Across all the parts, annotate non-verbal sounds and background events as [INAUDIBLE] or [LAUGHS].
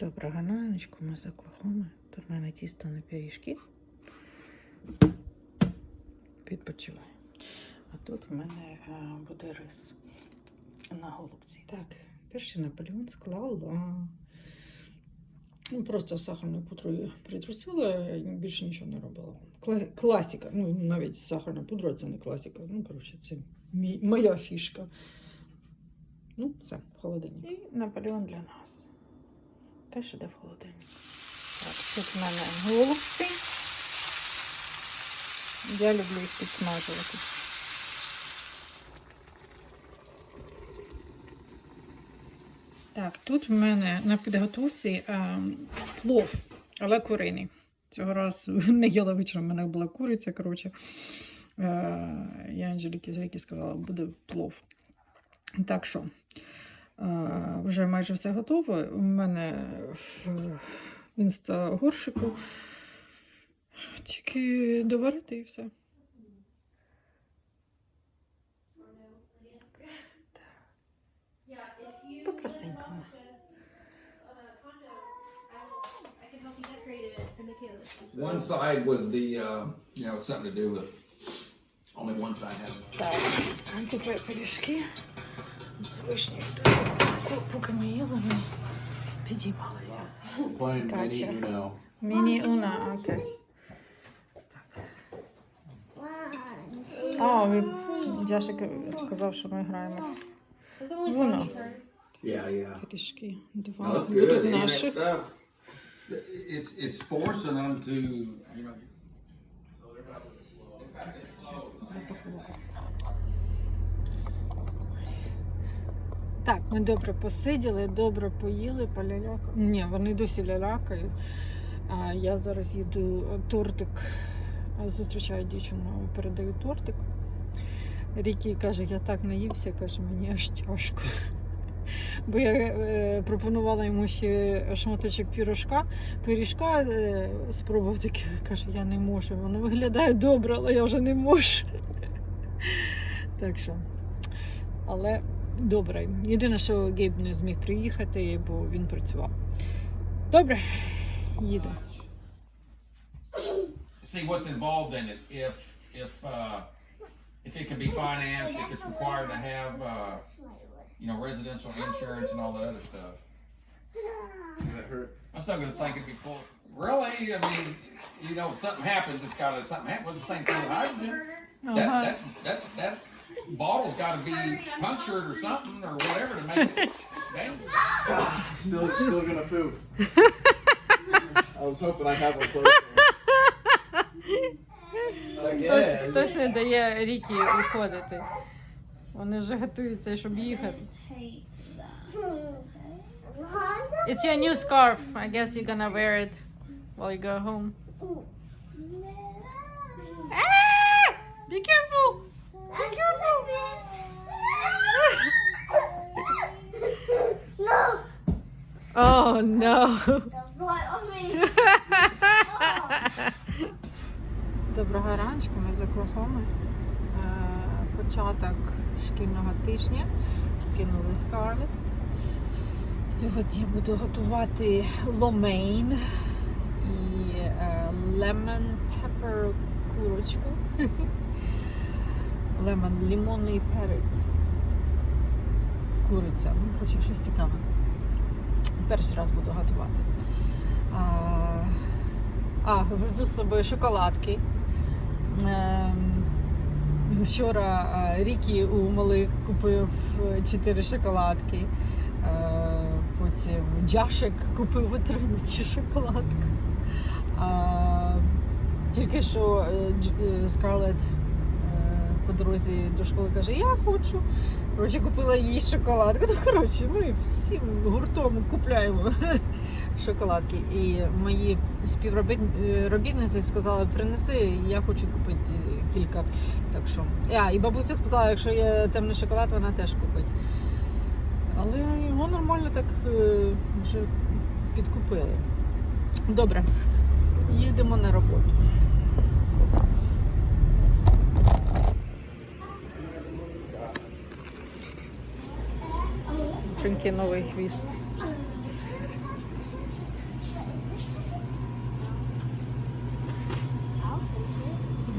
Доброго раночку, ми з Оклахоми. Тут в мене тісто на пиріжки. Відпочиваю. А тут в мене е, буде рис на голубці. Так, перший наполеон склала. Ну, просто сахарною пудрою притрусила, більше нічого не робила. Кла- класика. Ну, навіть сахарна пудра це не класика. Ну, коротше, це моя фішка. Ну, все, в холодильник. І наполеон для нас. Теж іде в холодильник. Так, тут в мене голубці. Я люблю їх підсмажувати. Так, тут в мене на підготовці е, плов, але куриний. Цього разу [LAUGHS] не їла вечором, в мене була куриця. коротше. Е, я Анжеліки з Ріки сказала, буде плов. Так що, е, вже майже все готове. У мене в інста горшику. Тільки доварити і все. По-простенькому. One side was the, uh, you know, something to do with only one side having. Так, з вишнею. Поки ми їли, ми підіймалися. Gotcha. Міні уна, окей. А, ви Яшик сказав, що ми граємо yeah. пиріжки. Два that наших. It's, it's forcing them to, you know. запакувала. Так, ми добре посиділи, добре поїли, поляляка. Ні, вони досі лялякають. А я зараз їду тортик. Зустрічаю дівчину, передаю тортик. Рікі каже, я так наївся, каже, мені аж тяжко. [LAUGHS] Бо я е, пропонувала йому ще шматочок пірожка, пиріжка е, спробувати. Каже, я не можу. Воно виглядає добре, але я вже не можу. [LAUGHS] Так що. Але добре. Єдине, що Гейб не зміг приїхати, бо він працював. Добре, їду. See what's involved in it, if, if, uh, if it can be financed, if it's required to have, uh, you know, residential insurance and all that other stuff. Does that hurt? I'm still gonna think it'd be full. Really? I mean, you know, if something happens, it's gotta, something happens, the same thing with hydrogen. That, Ага. that, that, that bottle's gotta be punctured or something or whatever to make it dangerous. Still, still gonna poop. [LAUGHS] I was hoping I had one close. Хтось, Again. хтось не дає Рікі уходити. Вони вже готуються, щоб їхати. It's your new scarf. I guess you're gonna wear it while you go home. Ah! Be careful! Be careful! Oh no! Доброго раночку, ми з Оклахоми. Е, Початок шкільного тижня. Скинули Скарлет. Сьогодні я буду готувати ломейн і е, lemon pepper курочку. [LAUGHS] Лемон, лимонний перець. Куриця. Ну, коротше, щось цікаве. Перший раз буду готувати. А, а везу з собою шоколадки. Ем, Вчора е, Рікі у малих купив 4 шоколадки. Е, Потім Джашик купив у шоколадку. Тільки що е, Скарлетт по дорозі до школи каже, я хочу. Коротше, купила їй шоколадку. Ну, коротше, ми всім гуртом купляємо [LAUGHS] шоколадки. І мої співробітниці сказали, принеси, я хочу купити кілька. Так що. А, і бабуся сказала, якщо є темний шоколад, вона теж купить. Але його нормально так е, вже підкупили. Добре, їдемо на роботу. Машеньки новий хвіст.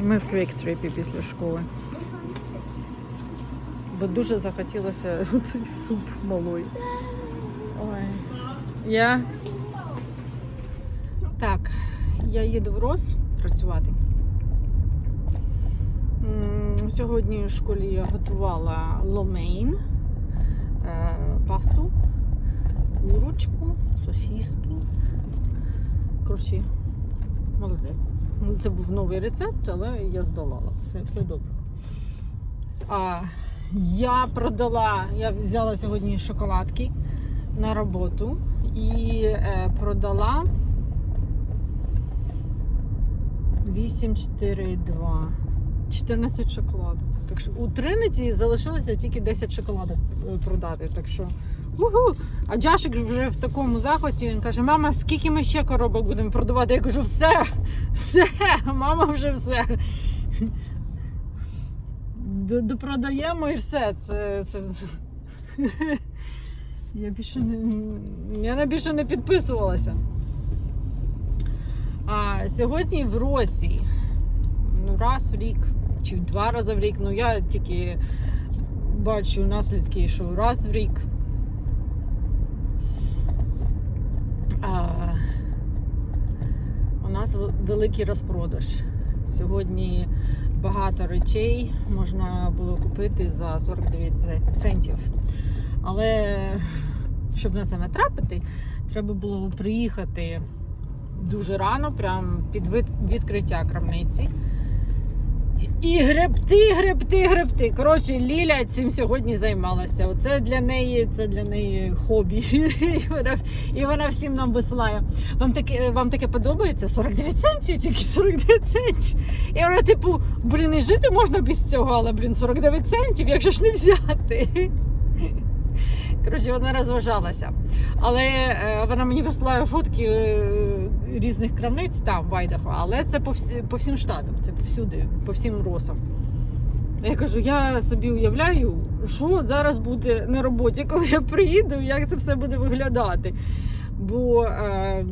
Ми в квіктрипі після школи. Бо дуже захотілося [LAUGHS] цей суп малой. Ой. Я так, я їду в роз працювати. Сьогодні в школі я готувала ломейн пасту, курочку, сосиски. Коротше, молодець. Це був новий рецепт, але я здолала. Все, все добре. А, я продала, я взяла сьогодні шоколадки на роботу і е, продала 842. 14 шоколадок. Так що у Триниці залишилося тільки 10 шоколадок е, продати. Так що Угу. А Джашик вже в такому захваті він каже: мама, скільки ми ще коробок будемо продавати? Я кажу, все, все, мама вже все. Допродаємо і все. Це, це... Я більше не, я більше не підписувалася. А сьогодні в Росі, ну, раз в рік чи два рази в рік, ну я тільки бачу наслідки, що раз в рік. А, у нас великий розпродаж. Сьогодні багато речей можна було купити за 49 центів. Але щоб на це натрапити, треба було приїхати дуже рано, прямо під відкриття крамниці. І гребти, гребти, гребти. Коротше, Ліля цим сьогодні займалася. Оце для неї, це для неї хобі. [LAUGHS] І вона, і вона всім нам висилає. Вам таке, вам таке подобається? 49 центів, тільки 49 центів. І вона, типу, блін, і жити можна без цього, але блін, 49 центів, як же ж не взяти? Коротше, вона розважалася. Але е, вона мені висилає фотки е, різних крамниць там в Айдахо, але це по, всі, по всім штатам, це повсюди, по всім росам. Я кажу, я собі уявляю, що зараз буде на роботі, коли я приїду, як це все буде виглядати. Бо е,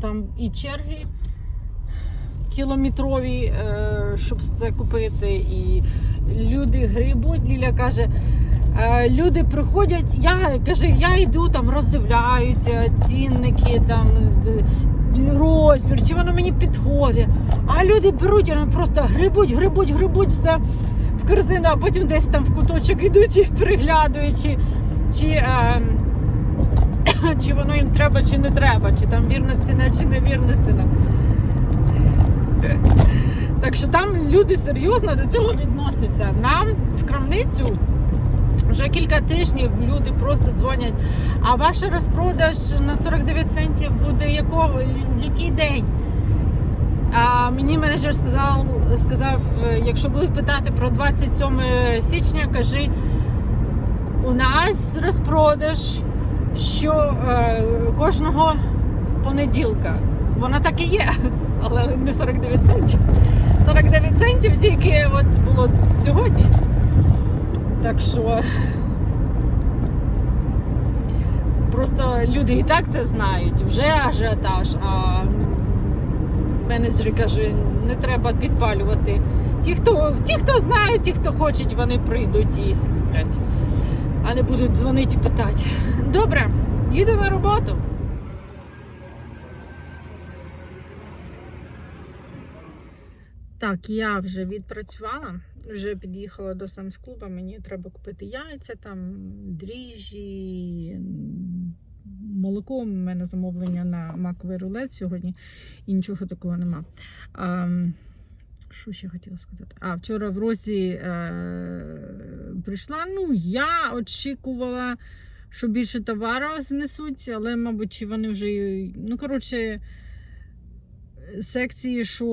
там і черги кілометрові, е, щоб це купити, і люди грибуть. Ліля каже, Люди приходять, я каже, я йду там, роздивляюся, цінники, там розмір, чи воно мені підходить. А люди беруть, вони просто грибуть, грибуть, грибуть все в корзину, а потім десь там в куточок йдуть і переглядують, чи, е, [COUGHS] чи воно їм треба, чи не треба, чи там вірна ціна, чи невірна ціна. Так що там люди серйозно до цього відносяться. Нам в крамницю. Вже кілька тижнів люди просто дзвонять. А ваш розпродаж на 49 центів буде якого, який день? А мені менеджер сказав, сказав, якщо будуть питати про 27 січня, кажи, у нас розпродаж що е, кожного понеділка. Воно так і є, але не 49 центів. 49 центів тільки от було сьогодні. Так що просто люди і так це знають, вже ажіотаж, а менеджери кажуть, не треба підпалювати. Ті, хто, ті, хто знають, ті, хто хочуть, вони прийдуть і скуплять, а не будуть дзвонити і питати. Добре, їду на роботу. Так, я вже відпрацювала, вже під'їхала до самс-клуба, мені треба купити яйця, там, дріжджі, молоко. У мене замовлення на маковий рулет сьогодні і нічого такого нема. А, що ще хотіла сказати? А, вчора в Розі е, прийшла. Ну, я очікувала, що більше товару знесуть, але, мабуть, вони вже. Ну, коротше, секції, що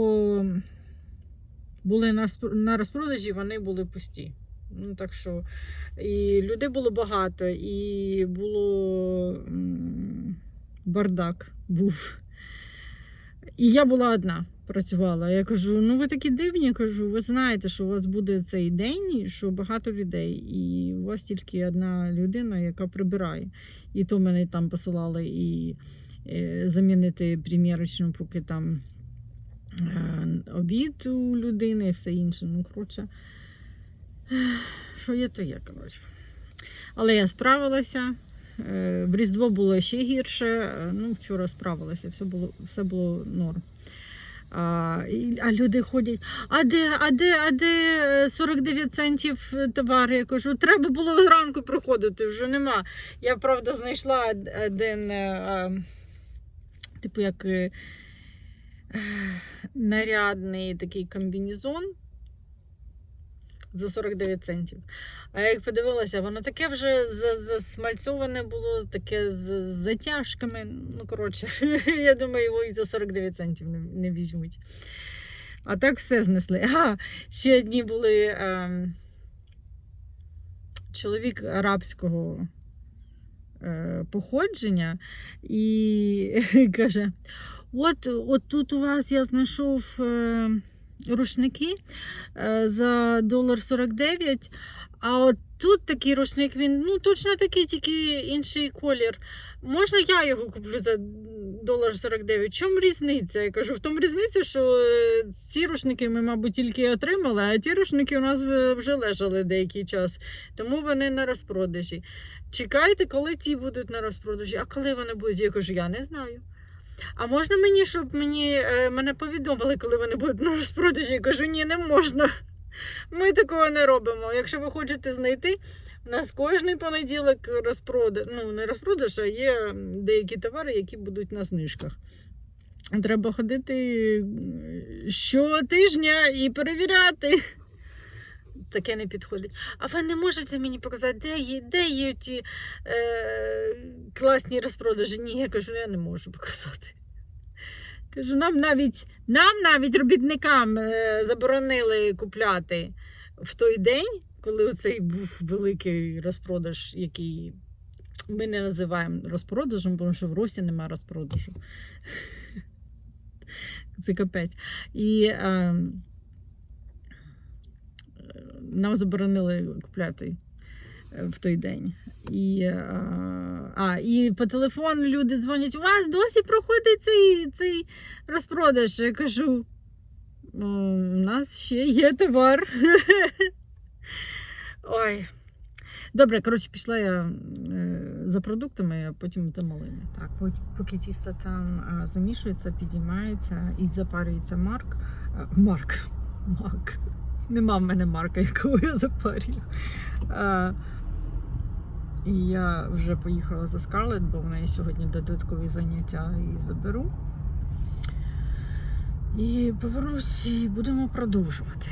були на розпродажі, вони були пусті. Ну, так що і людей було багато, і було бардак був. І я була одна, працювала. Я кажу: ну ви такі дивні, я кажу, ви знаєте, що у вас буде цей день, що багато людей, і у вас тільки одна людина, яка прибирає. І то мене там посилали і е, замінити примірочну, поки там обід у людини і все інше. Ну, коротше, що є, то є, коротше. Але я справилася. Е, В Різдво було ще гірше. е, Ну, вчора справилася, все було, все було норм. А, і- а люди ходять, а де, а де, а де е, 49 центів е, товари? Я кажу, треба було зранку приходити, вже нема. Я правда знайшла один, е, е, типу, як е, е, нарядний такий комбінезон за 49 центів. А я як подивилася, воно таке вже засмальцьоване було, таке з затяжками. Ну, коротше, [LAUGHS] я думаю, його і за 49 центів не, візьмуть. А так все знесли. А, ще одні були ем, чоловік арабського е, походження і [LAUGHS] каже: от, от тут у вас я знайшов е, рушники е, за долар 49, а от тут такий рушник, він ну, точно такий, тільки інший колір. Можна я його куплю за долар 49? В чому різниця? Я кажу, в тому різниця, що е, ці рушники ми, мабуть, тільки отримали, а ті рушники у нас вже лежали деякий час, тому вони на розпродажі. Чекайте, коли ті будуть на розпродажі. А коли вони будуть? Я кажу, я не знаю. А можна мені, щоб мені, е, мене повідомили, коли вони будуть на розпродажі? Я кажу, ні, не можна. Ми такого не робимо. Якщо ви хочете знайти, у нас кожний понеділок розпродаж, ну не розпродаж, а є деякі товари, які будуть на знижках. Треба ходити щотижня і перевіряти. Таке не підходить. А ви не можете мені показати, де є, де є ті е, класні розпродажі? Ні, я кажу, я не можу показати. Кажу, нам навіть, нам навіть робітникам е, заборонили купляти в той день, коли оцей був великий розпродаж, який ми не називаємо розпродажем, тому що в Росі немає розпродажу. [LAUGHS] Це капець. І е, нам заборонили купляти е, в той день. І, е, а, і по телефону люди дзвонять: у вас досі проходить цей, цей розпродаж. Я кажу, у нас ще є товар. [LAUGHS] Ой. Добре, коротше, пішла я е, за продуктами, а потім за малими. Так, поки, тісто там замішується, підіймається і запарюється марк. Марк. [LAUGHS] Мак. Нема в мене марка, [LAUGHS] якого я запарюю. А, і я вже поїхала за Скарлет, бо в неї сьогодні додаткові заняття і заберу. І повернусь і будемо продовжувати.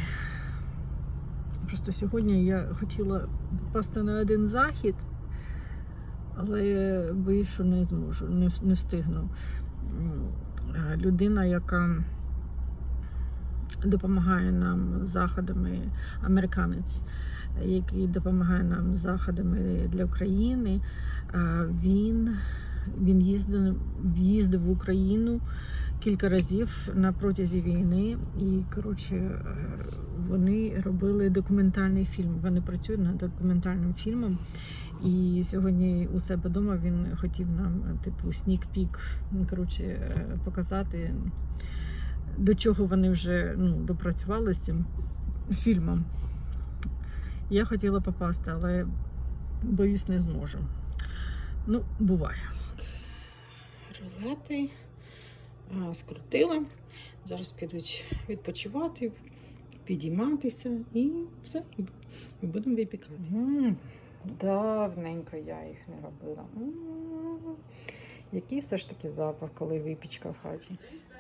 Просто сьогодні я хотіла попасти на один захід, але боюсь, що не зможу, не встигну. Людина, яка допомагає нам заходами, американець, який допомагає нам заходами для України, він, він їздив, їздив в Україну кілька разів на протязі війни. І коротше, е, вони робили документальний фільм. Вони працюють над документальним фільмом. І сьогодні у себе вдома він хотів нам, типу, снік-пік, коротше, е, показати, до чого вони вже ну, допрацювали з цим фільмом. Я хотіла попасти, але боюсь, не зможу. Ну, буває. Рулети а, скрутила. Зараз підуть відпочивати, підійматися і все. і- будемо випікати. М, Давненько я їх не робила. М, Який все ж таки запах, коли випічка в хаті.